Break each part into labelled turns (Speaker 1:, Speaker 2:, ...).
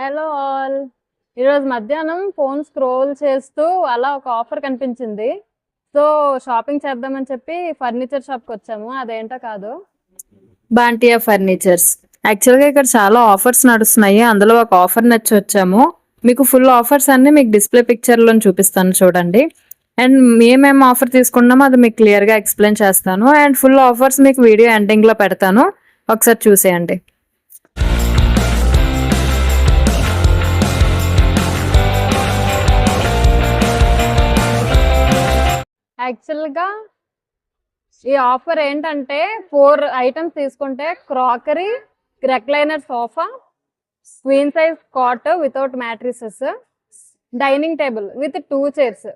Speaker 1: Hello all ఈరోజు మధ్యాహ్నం phone scroll చేస్తూ అలా ఒక ఆఫర్ కనిపించింది. సో షాపింగ్ చేద్దామని చెప్పి ఫర్నిచర్ షాప్కి వచ్చాము. అదేంటో కాదు.
Speaker 2: బాంటియా ఫర్నిచర్స్. యాక్చువల్గా ఇక్కడ చాలా ఆఫర్స్ నడుస్తున్నాయి. అందులో ఒక ఆఫర్ నచ్చి వచ్చాము. మీకు ఫుల్ ఆఫర్స్ అన్ని మీకు డిస్ప్లే పిక్చర్లో చూపిస్తాను చూడండి. అండ్ మేమేం ఆఫర్ తీసుకున్నామో అది మీకు క్లియర్గా ఎక్స్ప్లెయిన్ చేస్తాను. అండ్ ఫుల్ ఆఫర్స్ మీకు వీడియో ఎండింగ్లో పెడతాను. ఒకసారి చూసేయండి.
Speaker 1: యాక్చువల్గా ఈ ఆఫర్ ఏంటంటే ఫోర్ ఐటమ్స్ తీసుకుంటే crockery recliner sofa queen size cot without mattresses dining table with two chairs.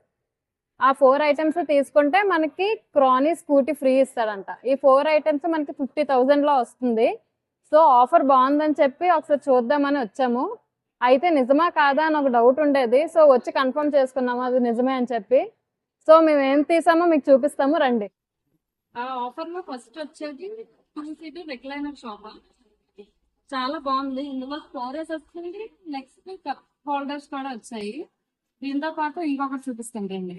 Speaker 1: ఆ ఫోర్ ఐటమ్స్ తీసుకుంటే మనకి క్రానీ స్కూటీ ఫ్రీ ఇస్తాడంట. ఈ ఫోర్ ఐటమ్స్ మనకి ఫిఫ్టీ థౌజండ్లో వస్తుంది. సో ఆఫర్ బాగుందని చెప్పి ఒకసారి చూద్దామని వచ్చాము. అయితే నిజమా కాదా అని ఒక డౌట్ ఉండేది. సో వచ్చి కన్ఫర్మ్ చేసుకున్నాము అది నిజమే అని చెప్పి. సో మేము ఏం తీసామో మీకు చూపిస్తాము రండి.
Speaker 3: ఆ ఆఫర్లో ఫస్ట్ వచ్చేది టూ సీటర్ రిక్లైనర్ షాప్ చాలా బాగుంది. ఇందులో స్టోరేజ్ వస్తుంది. నెక్స్ట్ కప్ హోల్డర్స్ కూడా వచ్చాయి. దీంతో పాటు ఇంకొకటి చూపిస్తాను రండి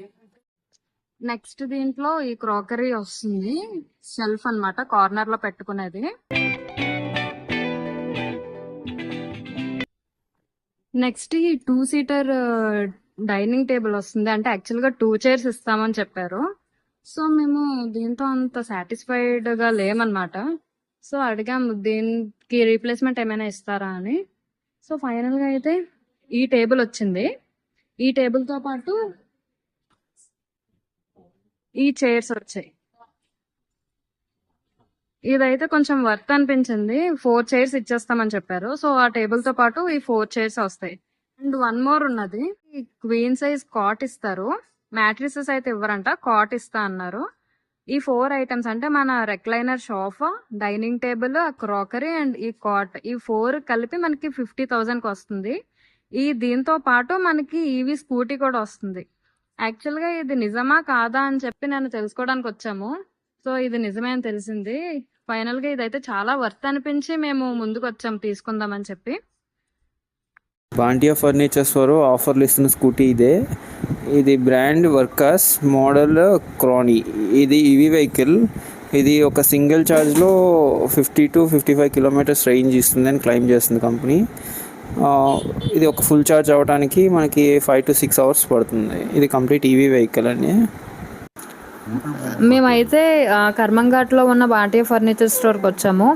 Speaker 3: నెక్స్ట్ దీంట్లో ఈ క్రోకరీ వస్తుంది. షెల్ఫ్ అన్నమాట కార్నర్లో పెట్టుకునేది. నెక్స్ట్ ఈ టూ సీటర్ డైనింగ్ టేబుల్ వస్తుంది. అంటే యాక్చువల్గా టూ చైర్స్ ఇస్తామని చెప్పారు. సో మేము దీంతో అంత సాటిస్ఫైడ్గా లేమన్నమాట. సో అడిగాము దీనికి రీప్లేస్మెంట్ ఏమైనా ఇస్తారా? అని. సో ఫైనల్గా అయితే ఈ టేబుల్ వచ్చింది. ఈ టేబుల్తో పాటు ఈ చైర్స్ వచ్చాయి. ఇదైతే కొంచెం వర్త్ అనిపించింది. ఫోర్ చైర్స్ ఇచ్చేస్తామని చెప్పారు. సో ఆ టేబుల్తో పాటు ఈ ఫోర్ చైర్స్ వస్తాయి. అండ్ వన్ మోర్ ఉన్నది. క్వీన్ సైజ్ కాట్ ఇస్తారు. మ్యాట్రిసెస్ అయితే ఇవ్వరంట. కాట్ ఇస్తా అన్నారు. ఈ ఫోర్ ఐటమ్స్ అంటే మన recliner sofa dining table crockery and ఈ కాట్. ఈ ఫోర్ కలిపి మనకి ఫిఫ్టీ థౌజండ్కి వస్తుంది ఈ దీంతో పాటు మనకి ఈవీ స్కూటీ కూడా వస్తుంది. యాక్చువల్గా ఇది నిజమా కాదా అని చెప్పి నేను తెలుసుకోవడానికి వచ్చాము. సో ఇది నిజమే అని తెలిసింది. ఫైనల్గా ఇదైతే చాలా వర్త్ అనిపించి మేము ముందుకు వచ్చాము తీసుకుందామని చెప్పి.
Speaker 4: బాంటియా ఫర్నిచర్స్ వారు ఆఫర్లు ఇస్తున్న స్కూటీ ఇదే. ఇది బ్రాండ్ వర్కర్స్ మోడల్ క్రానీ ఇది ఈవీ వెహికల్ ఇది ఒక single ఛార్జ్లో fifty to fifty five kilometres range ఇస్తుంది అని క్లైమ్ చేస్తుంది కంపెనీ ఇది ఒక ఫుల్ ఛార్జ్ అవ్వడానికి మనకి ఫైవ్ టు సిక్స్ అవర్స్ పడుతుంది. ఇది కంప్లీట్ ఈవీ వెహికల్ అండి.
Speaker 2: మేమైతే కర్మంఘాట్లో ఉన్న బాటియా ఫర్నిచర్ స్టోర్కి వచ్చాము.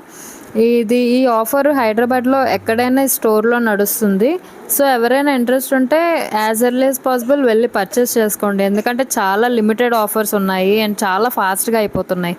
Speaker 2: ఇది ఈ ఆఫర్ హైదరాబాద్లో ఎక్కడైనా స్టోర్లో నడుస్తుంది. సో ఎవరైనా ఇంట్రెస్ట్ ఉంటే యాజ్ ఎర్లీ యాజ్ పాసిబుల్ వెళ్ళి పర్చేస్ చేసుకోండి. ఎందుకంటే చాలా లిమిటెడ్ ఆఫర్స్ ఉన్నాయి అండ్ చాలా ఫాస్ట్గా అయిపోతున్నాయి.